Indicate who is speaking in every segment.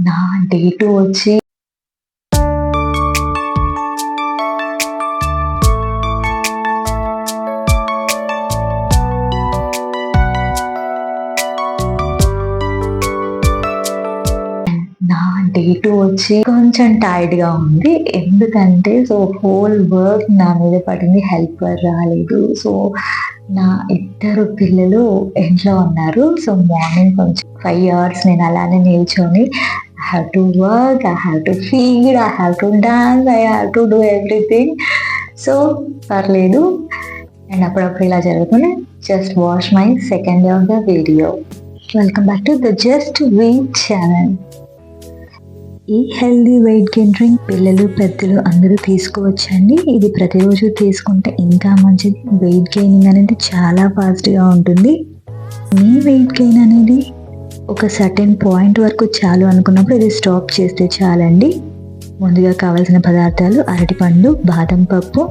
Speaker 1: నా డే వచ్చి నా డే టూ వచ్చి కొంచెం టైర్డ్గా ఉంది. ఎందుకంటే సో హోల్ వర్క్ నా మీద పడింది. హెల్పర్ రాలేదు. సో నా ఇద్దరు పిల్లలు ఇంట్లో ఉన్నారు. సో మార్నింగ్ కొంచెం ఫైవ్ అవర్స్ నేను అలానే నిల్చొని I have to work I have to feed I have to dance I have to do everything so పర్లేదు. అండ్ అప్పుడప్పుడు ఇలా జరుగుతుంది. Just watch my second day of the video welcome back to the just wait channel ఈ healthy weight gain drink పిల్లలు పెద్దలు అందరూ తీసుకోవచ్చండి. ఇది ప్రతిరోజు తీసుకుంటే ఇంకా మంచిది వెయిట్ గెయినింగ్ అనేది చాలా ఫాస్ట్గా ఉంటుంది. మీ వెయిట్ గెయిన్ అనేది ఒక సర్టెన్ పాయింట్ వరకు చాలు అనుకున్నప్పుడు ఇది స్టాప్ చేస్తే చాలండి. ముందుగా కావాల్సిన పదార్థాలు అరటిపండు బాదం పప్పు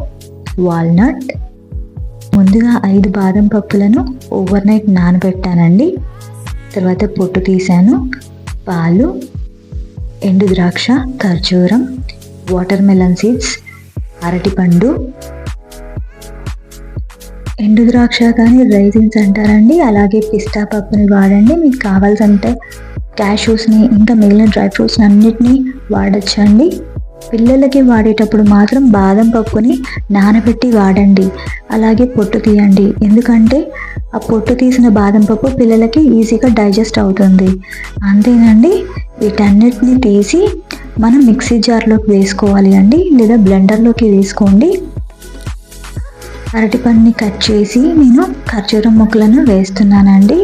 Speaker 1: వాల్నట్ ముందుగా ఐదు బాదం పప్పులను ఓవర్ నైట్ నానబెట్టానండి. తర్వాత పొట్టు తీశాను పాలు ఎండు ద్రాక్ష ఖర్జూరం వాటర్ మెలన్ సీడ్స్ అరటిపండు ఎండు ద్రాక్ష కానీ రైజిన్స్ అంటారండి. అలాగే పిస్తా పప్పుని వాడండి. మీకు కావాల్సంటే క్యాషూస్ని ఇంకా మిగిలిన డ్రై ఫ్రూట్స్ని అన్నిటినీ వాడచ్చండి. పిల్లలకి వాడేటప్పుడు మాత్రం బాదం పప్పుని నానబెట్టి వాడండి. అలాగే పొట్టు తీయండి. ఎందుకంటే ఆ పొట్టు తీసిన బాదం పప్పు పిల్లలకి ఈజీగా డైజెస్ట్ అవుతుంది. అంతేనండి. వీటన్నిటిని తీసి మనం మిక్సీ జార్లోకి వేసుకోవాలి అండి. లేదా బ్లెండర్లోకి వేసుకోండి. అరటిపండుని కట్ చేసి నేను ఖర్జూరం ముక్కలను వేస్తున్నానండి.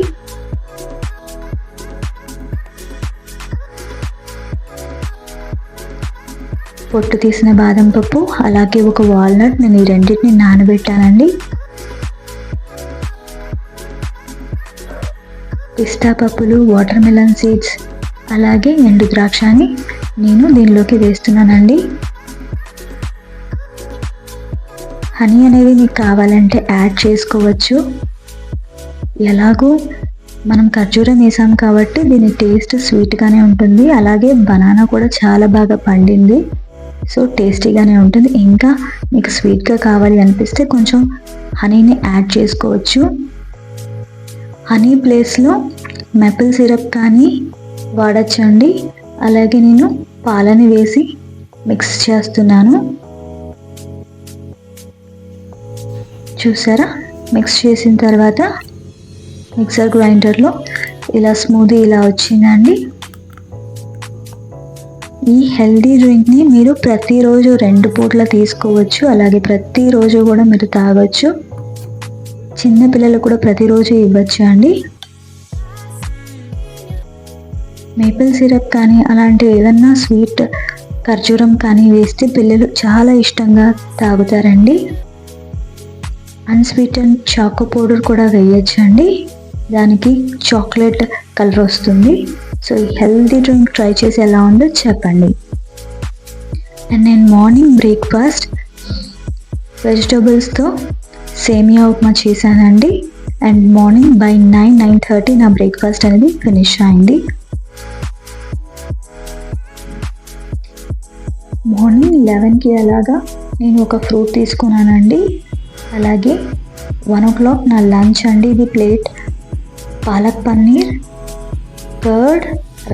Speaker 1: పొట్టు తీసిన బాదం పప్పు అలాగే ఒక వాల్నట్ నేను ఈ రెండింటిని నానబెట్టానండి. పిస్తా పప్పులు వాటర్ మెలన్ సీడ్స్ అలాగే ఎండు ద్రాక్షని నేను దీనిలోకి వేస్తున్నానండి. హనీ అనేది మీకు కావాలంటే యాడ్ చేసుకోవచ్చు. ఎలాగో మనం ఖర్జూరం వేసాం కాబట్టి దీని టేస్ట్ స్వీట్గానే ఉంటుంది. అలాగే బనానా కూడా చాలా బాగా పండింది. సో టేస్టీగానే ఉంటుంది. ఇంకా మీకు స్వీట్గా కావాలి అనిపిస్తే కొంచెం హనీని యాడ్ చేసుకోవచ్చు. హనీ ప్లేస్లో మెపిల్ సిరప్ కానీ వాడచ్చండి. అలాగే నేను పాలని వేసి మిక్స్ చేస్తున్నాను. చూసారా? మిక్స్ చేసిన తర్వాత మిక్సర్ గ్రైండర్లో ఇలా స్మూదీ ఇలా వచ్చిందండి. ఈ హెల్దీ డ్రింక్ని మీరు ప్రతిరోజు రెండు పూట్ల తీసుకోవచ్చు అలాగే ప్రతిరోజు కూడా మీరు తాగొచ్చు. చిన్న పిల్లలు కూడా ప్రతిరోజు ఇవ్వచ్చు అండి. మేపిల్ సిరప్ కానీ అలాంటివి ఏదన్నా స్వీట్ ఖర్జూరం కానీ వేస్తే పిల్లలు చాలా ఇష్టంగా తాగుతారండి. అన్స్వీటెన్ చాకో పౌడర్ కూడా వేయచ్చండి. దానికి చాక్లెట్ కలర్ వస్తుంది. సో ఈ డ్రింక్ ట్రై చేసి ఎలా ఉందో చెప్పండి. అండ్ నేను మార్నింగ్ బ్రేక్ఫాస్ట్ వెజిటబుల్స్తో సేమియా ఉప్మా చేశానండి. And morning by nine nine thirty నా బ్రేక్ఫాస్ట్ అనేది ఫినిష్ అయింది. మార్నింగ్ లెవెన్కి అలాగా నేను ఒక ఫ్రూట్ తీసుకున్నానండి. అలాగే వన్ ఓ క్లాక్ నా లంచ్ అండి. ఇది plate. Palak paneer curd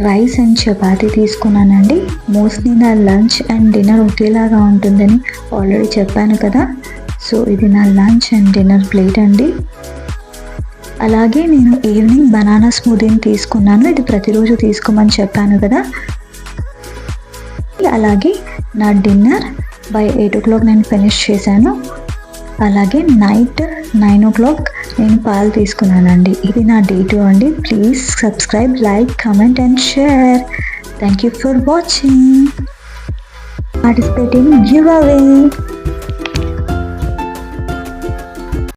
Speaker 1: rice and chapati తీసుకున్నానండి. మోస్ట్లీ నా లంచ్ అండ్ డిన్నర్ ఒకేలాగా ఉంటుందని ఆల్రెడీ చెప్పాను కదా. సో ఇది నా లంచ్ అండ్ డిన్నర్ ప్లేట్ అండి. అలాగే నేను ఈవినింగ్ బనానా స్మూదీని తీసుకున్నాను. ఇది ప్రతిరోజు తీసుకోమని చెప్పాను కదా. అలాగే నా dinner by eight o'clock నేను ఫినిష్ చేశాను. అలాగే నైట్ నైన్ ఓ క్లాక్ నేను పాలు తీసుకున్నానండి. ఇది నా డే టూ అండి. Please subscribe like comment and share. Thank you for watching. Participating giveaway.